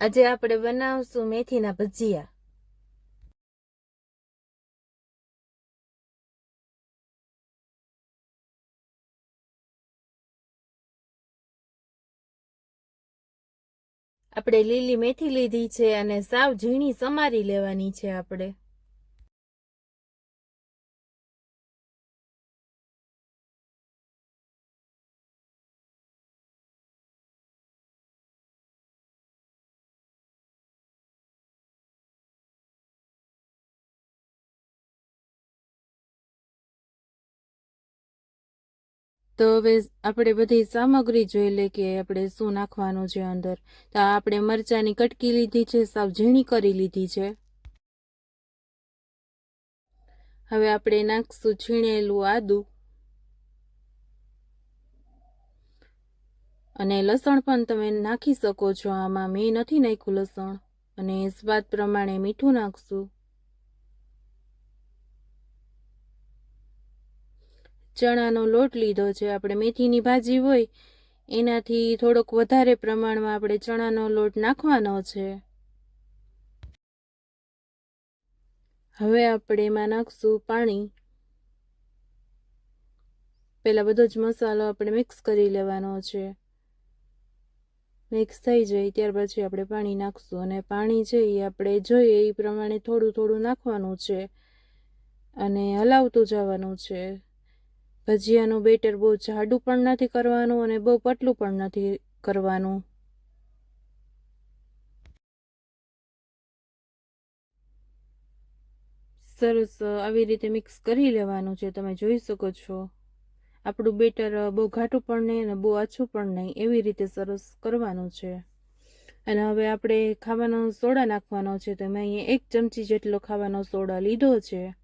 આજે આપણે બનાવશું મેથીના ભજીયા. આપણે લીલી મેથી લીધી છે અને સાવ ઝીણી સમારી લેવાની છે આપણે. તો હવે આપણે બધી સામગ્રી જોઈ લે કે આપણે શું નાખવાનું છે અંદર. તો આપણે મરચાંની કટકી લીધી છે સાવ ઝીણી કરી લીધી છે. હવે આપણે નાખશું છીણેલું આદું અને લસણ પણ તમે નાખી શકો છો. આમાં મેં નથી નાખ્યું લસણ. અને સ્વાદ પ્રમાણે મીઠું નાખશું. ચણાનો લોટ લીધો છે. આપણે મેથીની ભાજી હોય, એનાથી થોડોક વધારે પ્રમાણમાં આપણે ચણાનો લોટ નાખવાનો છે. હવે આપણે એમાં નાખશું પાણી. પેલા બધો જ મસાલો આપણે મિક્સ કરી લેવાનો છે. મિક્સ થઈ જાય, ત્યાર પછી આપણે પાણી નાખશું અને પાણી છે એ આપણે જોઈએ એ પ્રમાણે થોડું થોડું નાખવાનું છે. અને હલાવતું જવાનું છે. ભજીયાનું બેટર બહુ જાડું પણ નથી કરવાનું અને બહુ પતલું પણ નથી કરવાનું. સરસ, આવી રીતે મિક્સ કરી લેવાનું છે, તમે જોઈ શકો છો. આપણું બેટર બહુ ઘાટું પણ નહીં અને બહુ આછું પણ નહીં, એવી રીતે સરસ કરવાનું છે. અને હવે આપણે ખાવાનો સોડા નાખવાનો છે, તો મેં અહીંયા એક ચમચી જેટલો ખાવાનો સોડા લીધો છે.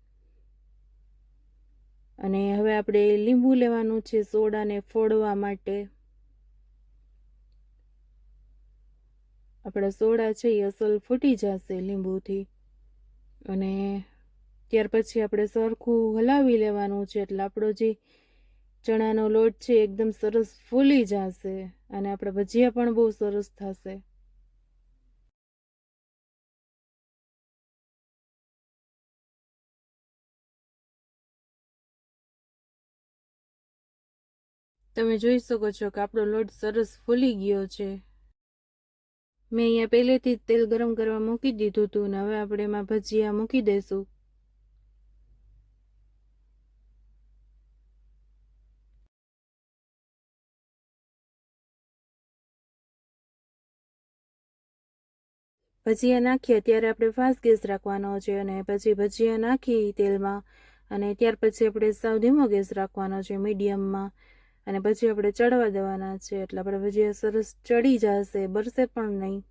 અને હવે આપણે લીંબુ લેવાનું છે સોડાને ફોડવા માટે. આપણા સોડા છે એ અસલ ફૂટી જશે લીંબુથી. અને ત્યાર પછી આપણે સરખું હલાવી લેવાનું છે એટલે આપણો જે ચણાનો લોટ છે એકદમ સરસ ફૂલી જશે અને આપણા ભજીયા પણ બહુ સરસ થશે. તમે જોઈ શકો છો કે આપણો લોટ સરસ ફૂલી ગયો છે. મેં અહીંયા પહેલેથી જ તેલ ગરમ કરવા મૂકી દીધું હતું ને હવે આપણે એમાં ભજીયા મૂકી દઈશું. ભજીયા નાખીએ ત્યારે આપણે ફાસ્ટ ગેસ રાખવાનો છે અને પછી ભજીયા નાખી તેલમાં અને ત્યાર પછી આપણે સાવ ધીમો ગેસ રાખવાનો છે મીડિયમમાં. અને પછી આપણે ચડવા દેવાના છે એટલે આપણે ભજીયા સરસ ચડી જશે, બરસે પણ નહીં.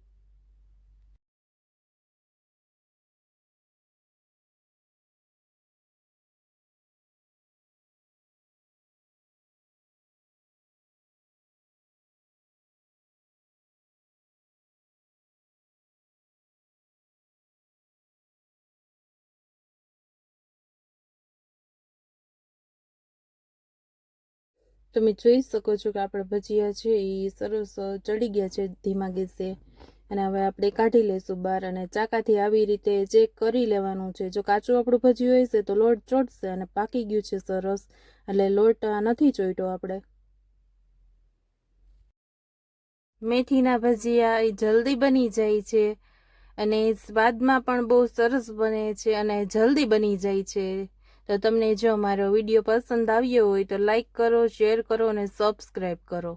તમે જોઈ શકો છો કે આપણા ભજીયા છે એ સરસ ચડી ગયા છે ધીમા ગેસે. અને હવે આપણે કાઢી લઈશું બહાર અને ચાકાથી આવી રીતે ચેક કરી લેવાનું છે. જો કાચું આપણું ભજીયું છે તો લોટ ચોટશે અને પાકી ગયું છે સરસ. એટલે લોટ નથી ચોટ્યો આપણે. મેથીના ભજીયા એ જલ્દી બની જાય છે અને સ્વાદમાં પણ બહુ સરસ બને છે અને જલ્દી બની જાય છે. તો તમને જો મારો વીડિયો પસંદ આવ્યો હોય તો લાઈક કરો શેર કરો અને સબસ્ક્રાઈબ કરો.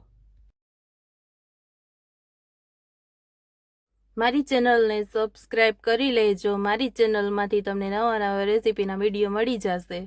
મારી ચેનલને સબસ્ક્રાઈબ કરી લેજો. મારી ચેનલમાંથી તમને નવા નવા રેસીપીના વીડિયો મળી જશે.